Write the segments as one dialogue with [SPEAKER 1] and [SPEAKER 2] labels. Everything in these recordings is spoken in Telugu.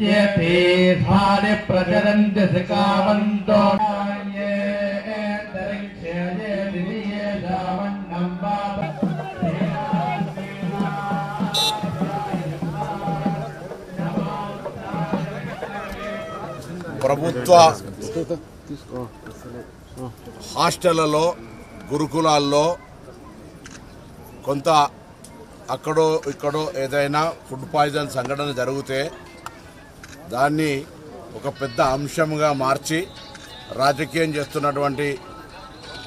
[SPEAKER 1] ये तीर्थानि प्रचरन्ति सिकावन्तो ये तरिक्षे ये दिदीये धावन्नं
[SPEAKER 2] ప్రభుత్వ హాస్టళ్లలో గురుకులాల్లో కొంత అక్కడో ఇక్కడో ఏదైనా ఫుడ్ పాయిజన్ సంఘటన జరిగితే దాన్ని ఒక పెద్ద అంశంగా మార్చి రాజకీయం చేస్తున్నటువంటి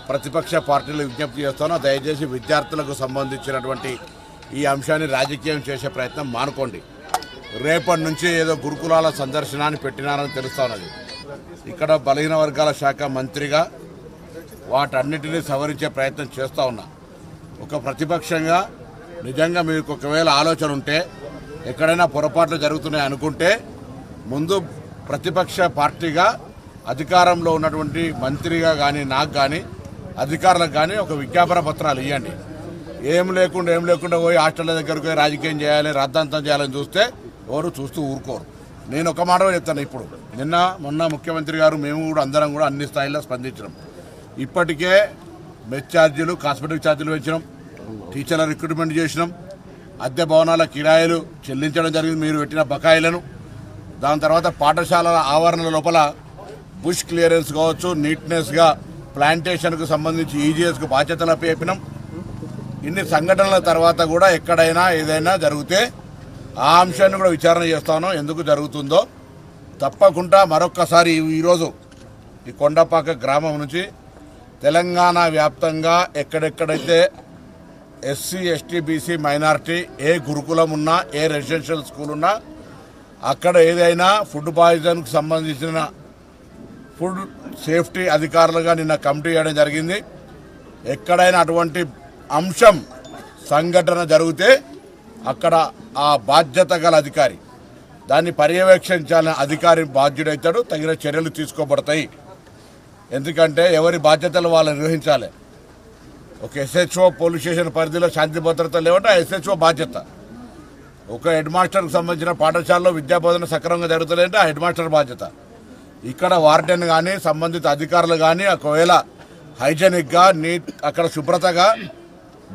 [SPEAKER 2] ప్రతిపక్ష పార్టీలు విజ్ఞప్తి చేస్తానో. దయచేసి విద్యార్థులకు సంబంధించినటువంటి ఈ అంశాన్ని రాజకీయం చేసే ప్రయత్నం మానుకోండి. రేపటి నుంచి ఏదో గురుకులాల సందర్శనాన్ని పెట్టినారని తెలుస్తున్నది ఇక్కడ బలహీన వర్గాల శాఖ మంత్రిగా వాటన్నిటినీ సవరించే ప్రయత్నం చేస్తూ ఉన్నా. ఒక ప్రతిపక్షంగా నిజంగా మీకు ఒకవేళ ఆలోచన ఉంటే ఎక్కడైనా పొరపాట్లు జరుగుతున్నాయి అనుకుంటే ముందు ప్రతిపక్ష పార్టీగా అధికారంలో ఉన్నటువంటి మంత్రిగా కానీ నాకు కానీ అధికారులకు కానీ ఒక విజ్ఞాపన పత్రాలు ఇవ్వండి ఏం లేకుండా ఏం లేకుండా పోయి హాస్టల్ దగ్గరకు పోయి రాజకీయం చేయాలి రద్దంతం చేయాలని చూస్తే ఎవరు చూస్తూ ఊరుకోరు. నేను ఒక మాట చెప్తాను ఇప్పుడు. నిన్న మొన్న ముఖ్యమంత్రి గారు మేము కూడా అందరం కూడా అన్ని స్థాయిలో స్పందించినాం. ఇప్పటికే మెస్ ఛార్జీలు కాస్మెటిక్ ఛార్జీలు పెంచినాం. టీచర్ల రిక్రూట్మెంట్ చేసినాం. అద్దె భవనాల కిరాయిలు చెల్లించడం జరిగింది. మీరు పెట్టిన బకాయిలను. దాని తర్వాత పాఠశాలల ఆవరణ లోపల బుష్ క్లియరెన్స్ కావచ్చు నీట్నెస్గా ప్లాంటేషన్కు సంబంధించి ఈజీఎస్కు బాధ్యతలు అప్పచెప్పినాం. ఇన్ని సంఘటనల తర్వాత కూడా ఎక్కడైనా ఏదైనా జరిగితే ఆ అంశాన్ని కూడా విచారణ చేస్తాను ఎందుకు జరుగుతుందో తప్పకుండా మరొక్కసారి ఈరోజు ఈ కొండపాక గ్రామం నుంచి తెలంగాణ వ్యాప్తంగా ఎక్కడెక్కడైతే ఎస్సీ ఎస్టీ బీసీ మైనారిటీ ఏ గురుకులం ఉన్నా ఏ రెసిడెన్షియల్ స్కూల్ ఉన్నా అక్కడ ఏదైనా ఫుడ్ పాయిజన్కు సంబంధించిన ఫుడ్ సేఫ్టీ అధికారులుగా నిన్న కమిటీ చేయడం జరిగింది. ఎక్కడైనా అటువంటి అంశం సంఘటన జరిగితే అక్కడ ఆ బాధ్యత గల అధికారి దాన్ని పర్యవేక్షించాలని అధికారి బాధ్యుడైతాడు. తగిన చర్యలు తీసుకోబడతాయి. ఎందుకంటే ఎవరి బాధ్యతలు వాళ్ళు నిర్వహించాలి. ఒక ఎస్హెచ్ఓ పోలీస్ స్టేషన్ పరిధిలో శాంతి భద్రత లేవంటే ఆ ఎస్హెచ్ఓ బాధ్యత. ఒక హెడ్ మాస్టర్కి సంబంధించిన పాఠశాలలో విద్యా బోధన సక్రమంగా జరుగుతుందంటే ఆ హెడ్ మాస్టర్ బాధ్యత. ఇక్కడ వార్డెన్ కానీ సంబంధిత అధికారులు కానీ ఒకవేళ హైజెనిక్గా నీట్ అక్కడ శుభ్రతగా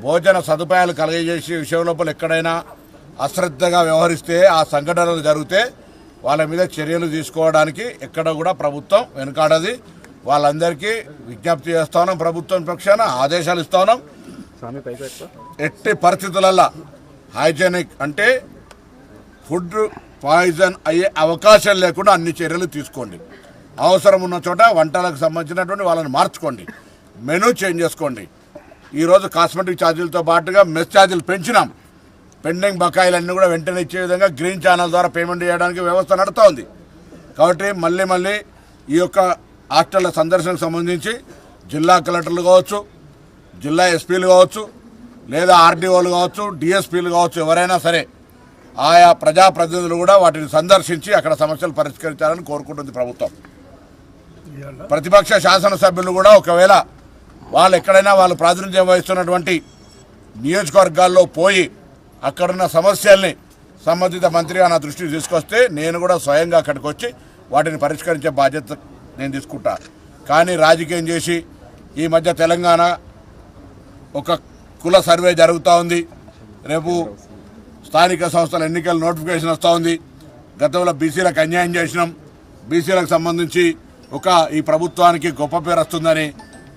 [SPEAKER 2] భోజన సదుపాయాలు కలగజేసే విషయం లోపల ఎక్కడైనా అశ్రద్ధగా వ్యవహరిస్తే ఆ సంఘటనలు జరిగితే వాళ్ళ మీద చర్యలు తీసుకోవడానికి ఎక్కడ కూడా ప్రభుత్వం వెనుకాడది. వాళ్ళందరికీ విజ్ఞప్తి చేస్తాను ప్రభుత్వం పక్షాన ఆదేశాలు ఇస్తాను. ఎట్టి పరిస్థితులల్లో హైజెనిక్ అంటే ఫుడ్ పాయిజన్ అయ్యే అవకాశం లేకుండా అన్ని చర్యలు తీసుకోండి. అవసరం ఉన్న చోట వంటలకు సంబంధించినటువంటి వాళ్ళని మార్చుకోండి. మెనూ చేంజ్ చేసుకోండి. ఈరోజు కాస్మెటిక్ ఛార్జీలతో పాటుగా మెస్ ఛార్జీలు పెంచినాం. పెండింగ్ బకాయిలన్నీ కూడా వెంటనే ఇచ్చే విధంగా గ్రీన్ ఛానల్ ద్వారా పేమెంట్ చేయడానికి వ్యవస్థ నడుస్తూ ఉంది కాబట్టి మళ్ళీ మళ్ళీ ఈ యొక్క హాస్టళ్ళ సందర్శనకు సంబంధించి జిల్లా కలెక్టర్లు కావచ్చు జిల్లా ఎస్పీలు కావచ్చు లేదా ఆర్డీఓలు కావచ్చు డిఎస్పీలు కావచ్చు ఎవరైనా సరే ఆయా ప్రజాప్రతినిధులు కూడా వాటిని సందర్శించి అక్కడ సమస్యలు పరిష్కరించాలని కోరుకుంటుంది ప్రభుత్వం. ప్రతిపక్ష శాసనసభ్యులు కూడా ఒకవేళ వాళ్ళు ఎక్కడైనా వాళ్ళు ప్రాతినిధ్యం వహిస్తున్నటువంటి నియోజకవర్గాల్లో పోయి అక్కడున్న సమస్యల్ని సంబంధిత మంత్రిగా నా దృష్టికి తీసుకొస్తే నేను కూడా స్వయంగా అక్కడికి వచ్చి వాటిని పరిష్కరించే బాధ్యత నేను తీసుకుంటా. కానీ రాజకీయం చేసి ఈ మధ్య తెలంగాణ ఒక కుల సర్వే జరుగుతూ ఉంది. రేపు స్థానిక సంస్థల ఎన్నికల నోటిఫికేషన్ వస్తూ ఉంది. గతంలో బీసీలకు అన్యాయం చేసినాం. బీసీలకు సంబంధించి ఒక ఈ ప్రభుత్వానికి గొప్ప పేరు వస్తుందని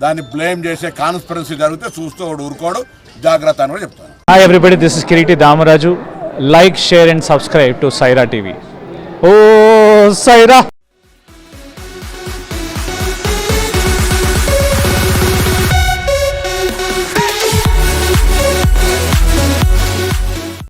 [SPEAKER 2] దాన్ని బ్లేమ్ చేసే కాన్స్పరెన్సీ జరిగితే చూస్తూ వాడు ఊరుకోడు. జాగ్రత్త అని కూడా చెప్తాను.
[SPEAKER 3] Hi everybody this is Kireeti Damaraju like share and subscribe to Saira TV oh Sye Raa